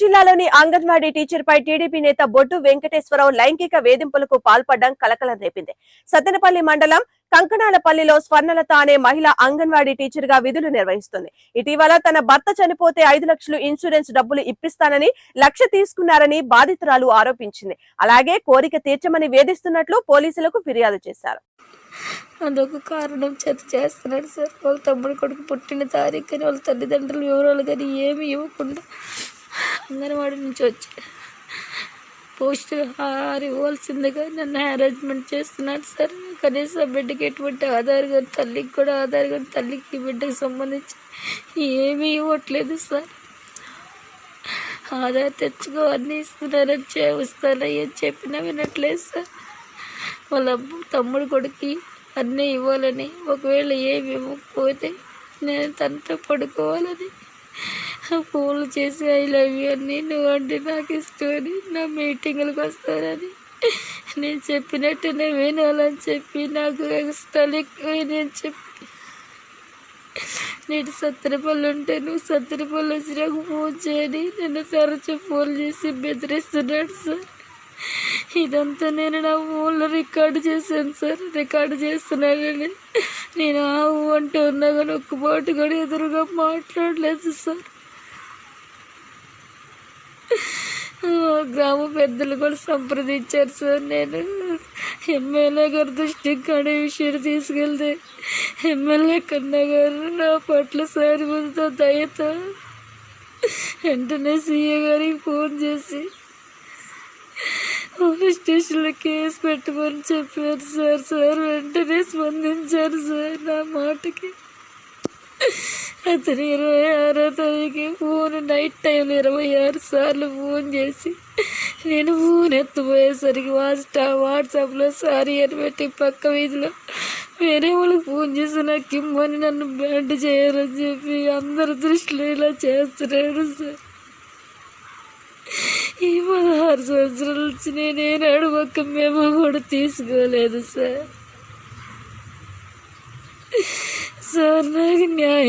జిల్లాలోని అంగన్వాడీ టీచర్ పై టీడీపీ నేత బొడ్డు వెంకటేశ్వరరావు లైంగిక వేధింపులకు పాల్పడడం కలకలం రేపింది. సత్తెనపల్లి మండలం కంకణాలపల్లిలో స్వర్ణలత అనే మహిళ అంగన్వాడీ టీచర్గా విధులు నిర్వహిస్తుంది. ఇటీవల తన భర్త చనిపోతే ఐదు లక్షలు ఇన్సూరెన్స్ డబ్బులు ఇప్పిస్తానని లక్ష తీసుకున్నారని బాధితురాలు ఆరోపించింది. అలాగే కోరిక తీర్చమని వేధిస్తున్నట్లు పోలీసులకు ఫిర్యాదు చేశారు. అదొక కారణం చేత చేస్తున్నాడు సార్. వాళ్ళ తమ్ముడు కొడుకు పుట్టిన తారీఖు కానీ వాళ్ళ తల్లిదండ్రుల వివరాలు కానీ ఏమి ఇవ్వకుండా అంగన్వాడి నుంచి వచ్చి పోస్ట్ ఆరు ఇవ్వాల్సిందిగా నన్ను అరేంజ్మెంట్ చేస్తున్నాడు సార్. కనీసం బిడ్డకి ఎటువంటి ఆధార్ కానీ తల్లికి కూడా ఆధార్ కానీ తల్లికి బిడ్డకి సంబంధించి ఏమీ ఇవ్వట్లేదు సార్. ఆధార్ తెచ్చుకో అన్నీ ఇస్తున్నారని చేస్తానని చెప్పినా వినట్లేదు సార్. వాళ్ళ తమ్ముడు కొడుకు అన్నీ ఇవ్వాలని ఒకవేళ ఏమి ఇవ్వకపోతే నేను తనతో పడుకోవాలని ఫోన్లు చేసి ఐ లవ్ యూ అని నువ్వు అంటే నాకు ఇష్టమని నా మీటింగులకు వస్తారని. నేను చెప్పినట్టు నేను వినాలని చెప్పి నాకు ఇష్టాలు ఎక్కువ నేను చెప్పి. నేను సత్తెనపల్లి ఉంటే నువ్వు సత్తెనపల్లి వచ్చి నాకు ఫోన్ చేయని నన్ను తరచు ఫోన్ చేసి బెదిరిస్తున్నాడు సార్. ఇదంతా నేను నా ఫోన్లో రికార్డు చేశాను సార్ రికార్డు చేస్తున్నానని నేను ఆవు అంటూ ఉన్నా కానీ ఒక్క మాట కూడా ఎదురుగా మాట్లాడలేదు సార్ ఆ, గ్రామ పెద్దలు కూడా సంప్రదించారు సార్. నేను ఎమ్మెల్యే గారి దృష్టికి కూడా విషయాన్ని విషయం తీసుకెళ్తే ఎమ్మెల్యే కన్నా గారు నా పట్ల సారి ముందుతో దయతో వెంటనే సీఏ గారికి ఫోన్ చేసి పోలీస్ స్టేషన్లో కేసు పెట్టమని చెప్పారు సార్. సార్ వెంటనే స్పందించారు సార్ నా మాటకి. అతను ఇరవై ఆరో తారీఖు నేను నైట్ టైం ఇరవై ఆరు సార్లు ఫోన్ చేసి నేను ఫోన్ ఎత్తుపోయేసరికి వాట్సా వాట్సాప్లో సారీ అని పెట్టి పక్క వీధిలో వేరే వాళ్ళకి ఫోన్ చేసి నాకు ఇమ్మని నన్ను బ్యాండ్ చేయాలని చెప్పి అందరి దృష్టిలో ఇలా చేస్తున్నాడు సార్ ఈ పదహారు సంవత్సరాల నుంచి నేను ఏనాడు ఒక్క మేము కూడా తీసుకోలేదు సార్ సార్ నాకు న్యాయం